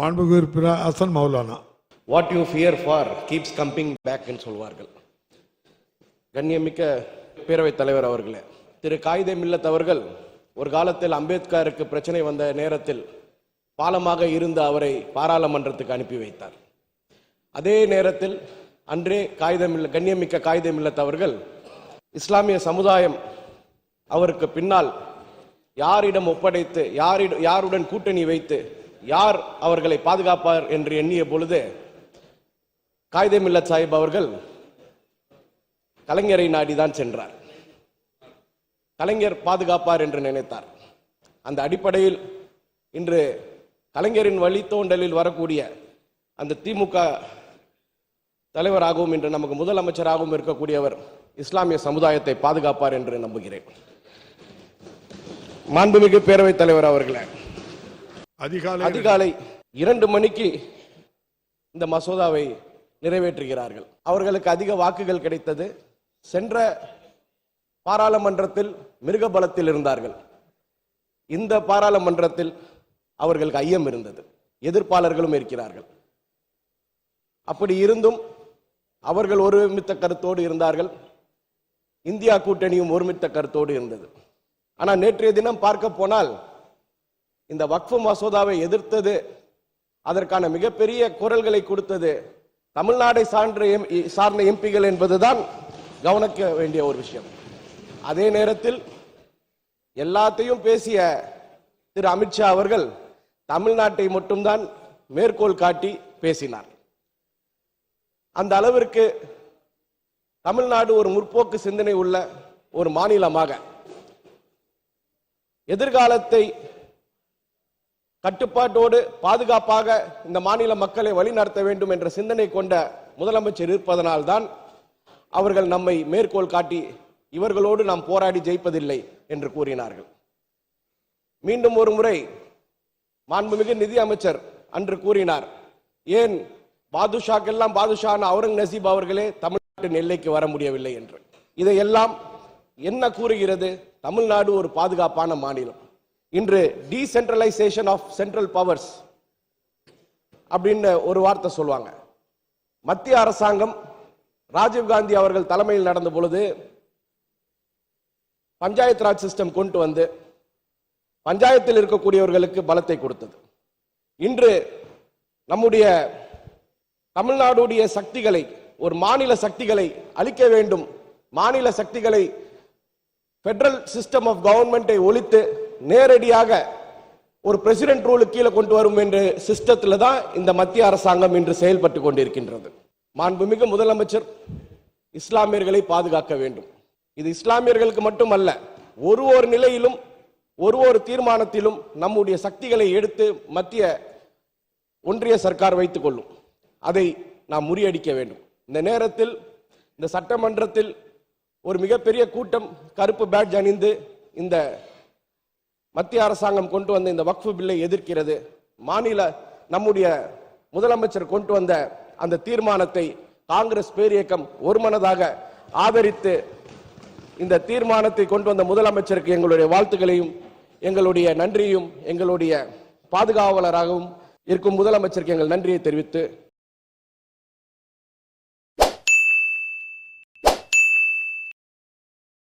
மாண்புகு உறுப்பினர் Hasan Maulana. What you fear for keeps coming பேக்னு சொல்வார்கள். கண்ணியமிக்க பேரவைத் தலைவர் அவர்களே திரு காயிதே மில்லத் அவர்கள் ஒரு காலத்தில் அம்பேத்கருக்கு பிரச்சனை வந்த நேரத்தில் பாலமாக இருந்து அவரை பாராளுமன்றத்துக்கு அனுப்பி வைத்தார். அதே நேரத்தில் அன்றே காகிதமில்ல கண்ணியமிக்க காகிதம் இல்லத் அவர்கள் இஸ்லாமிய சமுதாயம் அவருக்கு பின்னால் யாரிடம் ஒப்படைத்து யாரிட யாருடன் கூட்டணி வைத்து யார் அவர்களை பாதுகாப்பார் என்று எண்ணிய பொழுது காயிதே மில்லத் சாஹிப் அவர்கள் கலைஞரை நாடிதான் சென்றார். கலைஞர் பாதுகாப்பார் என்று நினைத்தார். அந்த அடிப்படையில் இன்று கலைஞரின் வழித்தோண்டலில் வரக்கூடிய அந்த திமுக தலைவராகவும் இன்று நமக்கு முதலமைச்சராகவும் இருக்கக்கூடியவர் இஸ்லாமிய சமுதாயத்தை பாதுகாப்பார் என்று நம்புகிறேன். மாண்புமிகு பேரவைத் தலைவர் அவர்களே அதிகாலை அதிகாலை இரண்டு மணிக்கு இந்த மசோதாவை நிறைவேற்றுகிறார்கள். அவர்களுக்கு அதிக வாக்குகள் கிடைத்தது. சென்ற பாராளுமன்றத்தில் மிருகபலத்தில் இருந்தார்கள். இந்த பாராளுமன்றத்தில் அவர்களுக்கு ஐயம் இருந்தது. எதிர்ப்பாளர்களும் இருக்கிறார்கள். அப்படி இருந்தும் அவர்கள் ஒருமித்த கருத்தோடு இருந்தார்கள். இந்தியா கூட்டணியும் ஒருமித்த கருத்தோடு இருந்தது. ஆனால் நேற்றைய தினம் பார்க்க போனால் இந்த வக்ஃபு மசோதாவை எதிர்த்தது அதற்கான மிகப்பெரிய குரல்களை கொடுத்தது தமிழ்நாடை சார்ந்த எம் சார்ந்த எம்பிகள் என்பதுதான் கவனிக்க வேண்டிய ஒரு விஷயம். அதே நேரத்தில் எல்லாத்தையும் பேசிய திரு அமித்ஷா அவர்கள் தமிழ்நாட்டை மட்டும்தான் மேற்கோள் காட்டி பேசினார். அந்த அளவிற்கு தமிழ்நாடு ஒரு முற்போக்கு சிந்தனை உள்ள ஒரு மாநிலமாக எதிர்காலத்தை கட்டுப்பாட்டோடு பாதுகாப்பாக இந்த மாநில மக்களை வழிநடத்த வேண்டும் என்ற சிந்தனை கொண்ட முதலமைச்சர் இருப்பதனால்தான் அவர்கள் நம்மை மேற்கோள் காட்டி இவர்களோடு நாம் போராடி ஜெயிப்பதில்லை என்று கூறினார்கள். மீண்டும் ஒரு முறை மாண்புமிகு நிதி அமைச்சர் அன்று கூறினார் ஏன் பாதுஷாக்கெல்லாம் பாதுஷான அவுரங் நசீப் அவர்களே தமிழ்நாட்டின் எல்லைக்கு வர முடியவில்லை என்று. இதையெல்லாம் என்ன கூறுகிறது? தமிழ்நாடு ஒரு பாதுகாப்பான மாநிலம். இன்று டீசென்ட்ரலைசேஷன் ஆஃப் சென்ட்ரல் பவர்ஸ் அப்படின்னு ஒரு வார்த்தை சொல்லுவாங்க. மத்திய அரசாங்கம் ராஜீவ்காந்தி அவர்கள் தலைமையில் நடந்த பொழுது பஞ்சாயத் ராஜ் சிஸ்டம் கொண்டு வந்து பஞ்சாயத்தில் இருக்கக்கூடியவர்களுக்கு பலத்தை கொடுத்தது. இன்று நம்முடைய தமிழ்நாடுடைய சக்திகளை ஒரு மாநில சக்திகளை அழிக்க வேண்டும். மாநில சக்திகளை ஃபெடரல் சிஸ்டம் ஆஃப் கவர்மெண்ட்டை ஒழித்து நேரடியாக ஒரு பிரசிடென்ட் ரூலு கீழே கொண்டு வரும் என்ற சிஸ்டத்தில் தான் இந்த மத்திய அரசாங்கம் இன்று செயல்பட்டு கொண்டிருக்கின்றது. மாண்புமிகு முதலமைச்சர் இஸ்லாமியர்களை பாதுகாக்க வேண்டும். இது இஸ்லாமியர்களுக்கு மட்டுமல்ல ஒரு ஒரு நிலையிலும் ஒரு ஒரு தீர்மானத்திலும் நம்முடைய சக்திகளை எடுத்து மத்திய ஒன்றிய சர்க்கார் வைத்துக் கொள்ளும். அதை நாம் முறியடிக்க வேண்டும். இந்த நேரத்தில் இந்த சட்டமன்றத்தில் ஒரு மிகப்பெரிய கூட்டம் கருப்பு பேட்ஜ் அணிந்து இந்த மத்திய அரசாங்கம் கொண்டு வந்த இந்த வக்ஃபு பில்லை எதிர்க்கிறது. மாநில நம்முடைய முதலமைச்சர் கொண்டு வந்த அந்த தீர்மானத்தை காங்கிரஸ் பேரியக்கம் ஒருமனதாக ஆதரித்து இந்த தீர்மானத்தை கொண்டு வந்த முதலமைச்சருக்கு எங்களுடைய வாழ்த்துக்களையும் எங்களுடைய நன்றியும் எங்களுடைய பாதுகாவலராகவும் இருக்கும் முதலமைச்சருக்கு எங்கள் நன்றியை தெரிவித்து